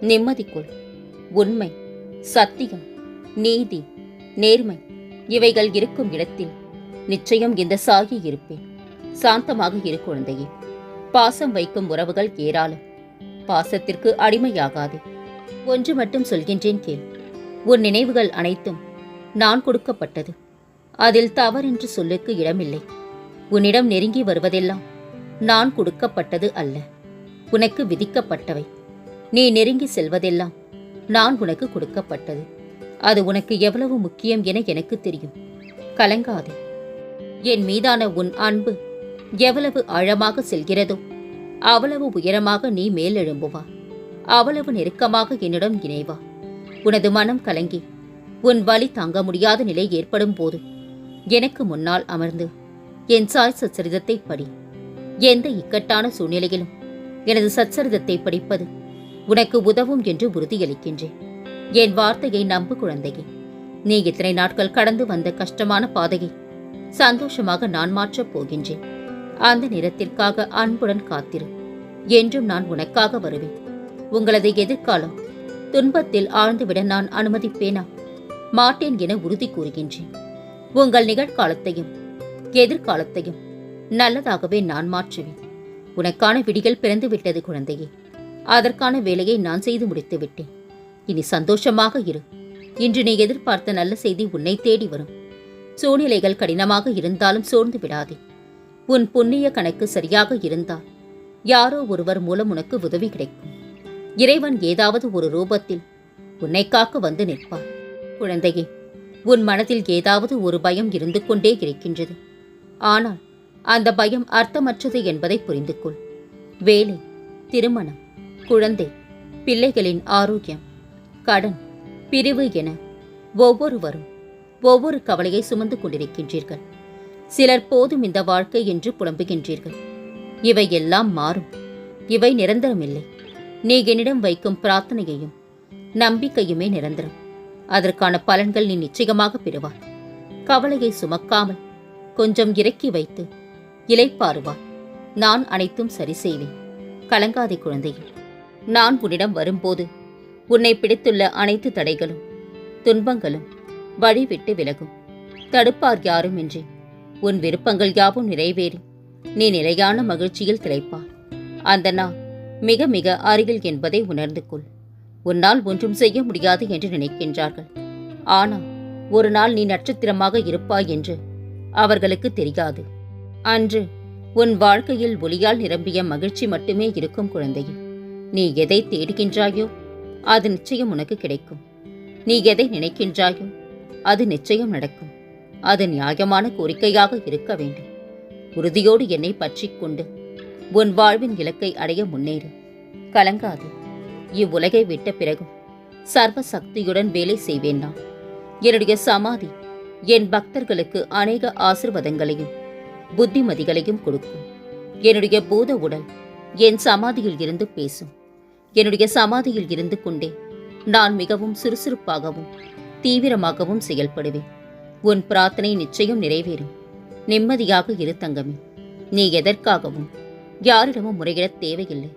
நிம்மதிக்குள் உண்மை சத்தியம் நீதி நேர்மை இவைகள் இருக்கும் இடத்தில் நிச்சயம் இந்த சாகி இருப்பேன். சாந்தமாக இரு குழந்தையே. பாசம் வைக்கும் உறவுகள் ஏராளம். பாசத்திற்கு அடிமையாகாதே. ஒன்று மட்டும் சொல்கின்றேன் கேள். உன் நினைவுகள் அனைத்தும் நான் கொடுக்கப்பட்டது. அதில் தவறென்று சொல்லுக்கு இடமில்லை. உன்னிடம் நெருங்கி வருவதெல்லாம் நான் கொடுக்கப்பட்டது அல்ல. உனக்கு விதிக்கப்பட்டவை. நீ நெருங்கி செல்வதெல்லாம் நான் உனக்கு கொடுக்கப்பட்டது. அது உனக்கு எவ்வளவு முக்கியம் என எனக்கு தெரியும். கலங்காதே. என் மீதான உன் அன்பு எவ்வளவு ஆழமாக செல்கிறதோ அவ்வளவு உயரமாக நீ மேலெழும்புவா. அவ்வளவு நெருக்கமாக என்னிடம் இணைவா. உனது மனம் கலங்கி உன் வலி தாங்க முடியாத நிலை ஏற்படும் போது எனக்கு முன்னால் அமர்ந்து என் சாய் சச்சரிதத்தை படி எந்த இக்கட்டான சூழ்நிலையிலும் எனது சச்சரிதத்தை படிப்பது உனக்கு உதவும் என்று உறுதியளிக்கின்றேன். என் வார்த்தையை நம்பு குழந்தையே. நீ இத்தனை நாட்கள் கடந்து வந்த கஷ்டமான பாதையை சந்தோஷமாக நான் மாற்றப் போகின்றேன். அந்த நேரத்திற்காக அன்புடன் காத்திரு. என்றும் நான் உனக்காக வருவேன். உங்களது எதிர்காலம் துன்பத்தில் ஆழ்ந்துவிட நான் அனுமதிப்பேனா? மாட்டேன் என உறுதி கூறுகின்றேன். உங்கள் நிகழ்காலத்தையும் எதிர்காலத்தையும் நல்லதாகவே நான் மாற்றுவேன். உனக்கான விடிகள் பிறந்து விட்டது குழந்தையே. அதற்கான வேலையை நான் செய்து முடித்து விட்டேன். இனி சந்தோஷமாக இரு. இன்று நீ எதிர்பார்த்த நல்ல செய்தி உன்னை தேடி வரும். சூழ்நிலைகள் கடினமாக இருந்தாலும் சோர்ந்து விடாதே. உன் புண்ணிய கணக்கு சரியாக இருந்தால் யாரோ ஒருவர் மூலம் உனக்கு உதவி கிடைக்கும். இறைவன் ஏதாவது ஒரு ரூபத்தில் உன்னை காக்க வந்து நிற்பார். குழந்தையே உன் மனதில் ஏதாவது ஒரு பயம் இருந்து கொண்டே இருக்கின்றது. ஆனால் அந்த பயம் அர்த்தமற்றது என்பதை புரிந்து கொள் வேலை திருமணம் குழந்தை பிள்ளைகளின் ஆரோக்கியம் கடன் பிரிவு என ஒவ்வொருவரும் ஒவ்வொரு கவலையை சுமந்து கொண்டிருக்கின்றீர்கள். சிலர் போதும் இந்த வாழ்க்கை என்று புலம்புகின்றீர்கள். இவை எல்லாம் மாறும். இவை நிரந்தரமில்லை. நீ என்னிடம் வைக்கும் பிரார்த்தனையையும் நம்பிக்கையுமே நிரந்தரம். அதற்கான பலன்கள் நீ நிச்சயமாக பெறுவாய். கவலையை சுமக்காமல் கொஞ்சம் இறக்கி வைத்து இலைப்பாறுவாய் நான் அனைத்தும் சரி செய்வேன். கலங்காதே குழந்தையே. நான் உன்னிடம் வரும்போது உன்னை பிடித்துள்ள அனைத்து தடைகளும் துன்பங்களும் வழிவிட்டு விலகும். தடுப்பார் யாரும் இன்றி. உன் விருப்பங்கள் யாவும் நிறைவேறி. நீ நிலையான மகிழ்ச்சியில் திளைப்பாய். அந்த நாள் மிக மிக அருகில் என்பதை உணர்ந்து கொள். உன்னால் ஒன்றும் செய்ய முடியாது என்று நினைக்கின்றார்கள். ஆனால் ஒரு நாள் நீ நட்சத்திரமாக இருப்பாய் என்று அவர்களுக்கு தெரியாது. அன்று உன் வாழ்க்கையில் ஒளியால் நிரம்பிய மகிழ்ச்சி மட்டுமே இருக்கும் குழந்தையே. நீ எதை தேடுகின்றாயோ அது நிச்சயம் உனக்கு கிடைக்கும். நீ எதை நினைக்கின்றாயோ அது நிச்சயம் நடக்கும். அது நியாயமான கோரிக்கையாக இருக்க வேண்டும். உறுதியோடு என்னை பற்றிக் கொண்டு உன் வாழ்வின் இலக்கை அடைய முன்னேறு. கலங்காது. இவ்வுலகை விட்ட பிறகும் சர்வ சக்தியுடன் வேலை செய்வேன் நான். என்னுடைய சமாதி என் பக்தர்களுக்கு அநேக ஆசிர்வாதங்களையும் புத்திமதிகளையும் கொடுக்கும். என்னுடைய பூத உடல் என் சமாதியில் இருந்து பேசும். என்னுடைய சமாதியில் இருந்து கொண்டே. நான் மிகவும் சுறுசுறுப்பாகவும் தீவிரமாகவும் செயல்படுவேன். உன் பிரார்த்தனை நிச்சயம் நிறைவேறும். நிம்மதியாக இரு தங்கமே. நீ எதற்காகவும் யாரிடமும் முறையிடத் தேவையில்லை.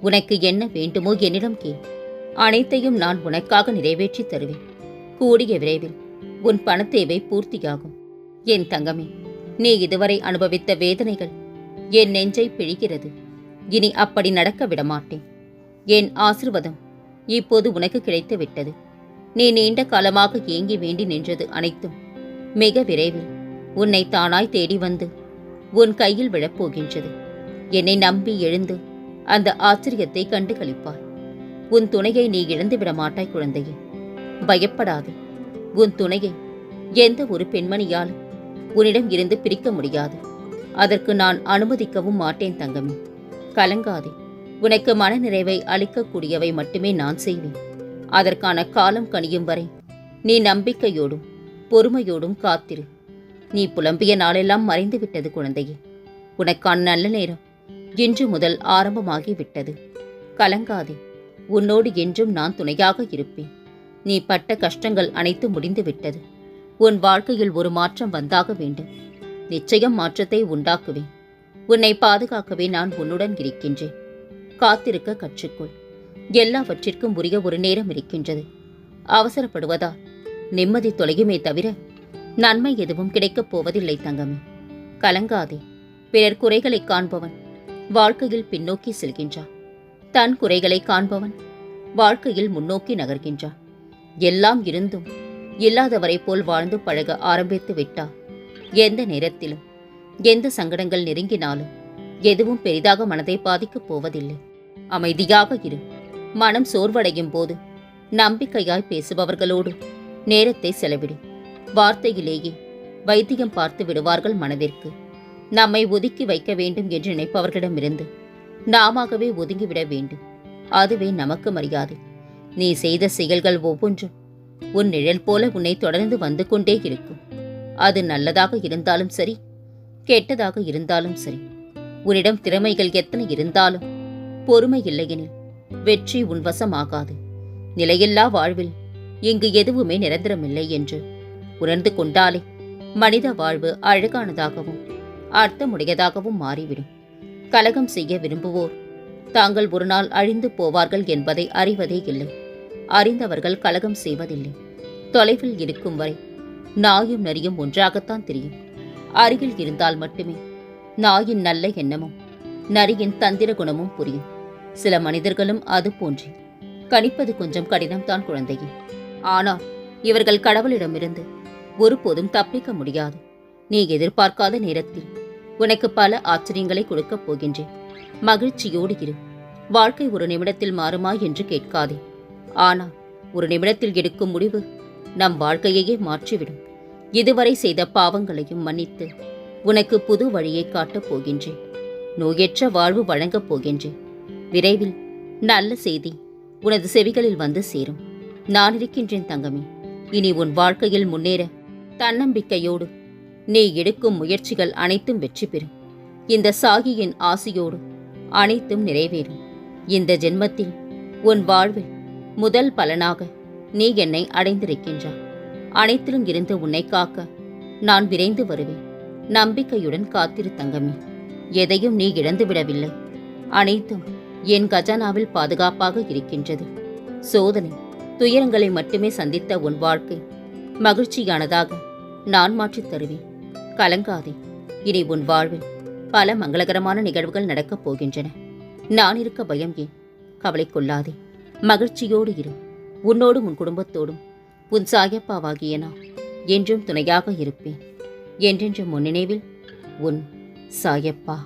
உனக்கு என்ன வேண்டுமோ என்னிடம் கேள். அனைத்தையும் நான் உனக்காக நிறைவேற்றி தருவேன். கூடிய விரைவில் உன் பணத்தேவை பூர்த்தியாகும். என் தங்கமே நீ இதுவரை அனுபவித்த வேதனைகள் என் நெஞ்சை பிழிகிறது. இனி அப்படி நடக்க விடமாட்டேன். என் ஆசிர்வாதம் இப்போது உனக்கு கிடைத்து விட்டது நீ நீண்ட காலமாக ஏங்கி வேண்டி நின்றது அனைத்தும். மிக விரைவில் உன்னை தானாய் தேடி வந்து உன் கையில் விழப்போகின்றது. என்னை நம்பி எழுந்து அந்த ஆச்சரியத்தை கண்டு களிப்பாய் உன் துணையை நீ இழந்து விட மாட்டாய் குழந்தையே. பயப்படாது. உன் துணையை எந்த ஒரு பெண்மணியால் உன்னிடம் இருந்து பிரிக்க முடியாது. அதற்கு நான் அனுமதிக்கவும் மாட்டேன் தங்கமே. கலங்காதே. உனக்கு மனநிறைவை அளிக்கக்கூடியவை மட்டுமே நான் செய்வேன். அதற்கான காலம் கனியும் வரை நீ நம்பிக்கையோடும் பொறுமையோடும் காத்திரு. நீ புலம்பிய நாளெல்லாம் மறைந்து விட்டது குழந்தையே. உனக்கான நல்ல நேரம் இன்று முதல் ஆரம்பமாகிவிட்டது. கலங்காதே உன்னோடு என்றும் நான் துணையாக இருப்பேன். நீ பட்ட கஷ்டங்கள் அனைத்து முடிந்துவிட்டது. உன் வாழ்க்கையில் ஒரு மாற்றம் வந்தாக வேண்டும். நிச்சயம் மாற்றத்தை உண்டாக்குவேன். உன்னை பாதுகாக்கவே நான் உன்னுடன் இருக்கின்றேன். காத்திருக்க கற்றுக்கொள். எல்லாவற்றிற்கும் உரிய ஒரு நேரம் இருக்கின்றது. அவசரப்படுவதால் நிம்மதி தொலையுமே தவிர நன்மை எதுவும் கிடைக்கப் போவதில்லை தங்கமே. கலங்காதே. பிறர் குறைகளை காண்பவன் வாழ்க்கையில் பின்னோக்கி செல்கின்றான் தன் குறைகளை காண்பவன் வாழ்க்கையில் முன்னோக்கி நகர்கின்றான் எல்லாம் இருந்தும் இல்லாதவரை போல் வாழ்ந்து பழக ஆரம்பித்து விட்டால் எந்த நேரத்திலும் எந்த சங்கடங்கள் நெருங்கினாலும் எதுவும் பெரிதாக மனதை பாதிக்கப் போவதில்லை. அமைதியாக இரு. மனம் சோர்வடையும் போது நம்பிக்கையாய் பேசுபவர்களோடு நேரத்தை செலவிடு. வார்த்தையிலேயே வைத்தியம் பார்த்து விடுவார்கள் மனதிற்கு. நம்மை ஒதுக்கி வைக்க வேண்டும் என்று நினைப்பவர்களிடமிருந்து நாமாகவே ஒதுங்கிவிட வேண்டும். அதுவே நமக்கு மரியாதை. நீ செய்த செயல்கள் ஒவ்வொன்றும் உன் நிழல் போல உன்னை தொடர்ந்து வந்து கொண்டே இருக்கும். அது நல்லதாக இருந்தாலும் சரி கெட்டதாக இருந்தாலும் சரி உன்னிடம் திறமைகள் எத்தனை இருந்தாலும் பொறுமை இல்லையெனில் வெற்றி உன் வசமாகாது. நிலையில்லா வாழ்வில் இங்கு எதுவுமே நிரந்தரமில்லை என்று உணர்ந்து கொண்டாலே மனித வாழ்வு அழகானதாகவும் அர்த்தமுடையதாகவும் மாறிவிடும். கலகம் செய்ய விரும்புவோர் தாங்கள் ஒரு நாள் அழிந்து போவார்கள் என்பதை அறிவதே இல்லை. அறிந்தவர்கள் கலகம் செய்வதில்லை. தொலைவில் இருக்கும் வரை நாயும் நரியும் ஒன்றாகத்தான் தெரியும். அருகில் இருந்தால் மட்டுமே நாயின் நல்ல எண்ணமும் நரியின் தந்திர குணமும் புரியும். சில மனிதர்களும் அது போன்றே. கணிப்பது கொஞ்சம் கடினம்தான் குழந்தையே. ஆனால் இவர்கள் கடவுளிடமிருந்து ஒருபோதும் தப்பிக்க முடியாது. நீ எதிர்பார்க்காத நேரத்தில் உனக்கு பல ஆச்சரியங்களை கொடுக்கப் போகின்றேன். மகிழ்ச்சியோடு இரு. வாழ்க்கை ஒரு நிமிடத்தில் மாறுமா என்று கேட்காதே. ஆனால் ஒரு நிமிடத்தில் எடுக்கும் முடிவு நம் வாழ்க்கையையே மாற்றிவிடும். இதுவரை செய்த பாவங்களையும் மன்னித்து உனக்கு புது வழியை காட்டப் போகின்றேன். நோயற்ற வாழ்வு வழங்கப் போகின்றேன். விரைவில் நல்ல செய்தி உனது செவிகளில் வந்து சேரும். நான் இருக்கின்றேன் தங்கமே. இனி உன் வாழ்க்கையில் முன்னேற தன்னம்பிக்கையோடு நீ எடுக்கும் முயற்சிகள் அனைத்தும் வெற்றி பெறும். இந்த சாகியின் ஆசியோடு அனைத்தும் நிறைவேறும். இந்த ஜென்மத்தில் உன் வாழ்வில் முதல் பலனாக நீ என்னை அடைந்திருக்கின்றாய். அனைத்திலும் இருந்து உன்னை காக்க நான் விரைந்து வருவேன். நம்பிக்கையுடன் காத்திரு தங்கமே. எதையும் நீ இழந்து விடவில்லை அனைத்தும் என் கஜானாவில் பாதுகாப்பாக இருக்கின்றது. சோதனை துயரங்களை மட்டுமே சந்தித்த உன் வாழ்க்கை. மகிழ்ச்சியானதாக நான் மாற்றித் தருவேன். கலங்காதே இனி உன் வாழ்வில் பல மங்களகரமான நிகழ்வுகள் நடக்கப் போகின்றன. நான் இருக்க பயம் ஏன்? கவலை கொள்ளாதே. மகிழ்ச்சியோடு இரு. உன்னோடும் உன் குடும்பத்தோடும். உன் சாயப்பாவாகிய நான் என்றும் துணையாக இருப்பேன். என்றென்றும் உன் நினைவில் உன் சாயப்பா.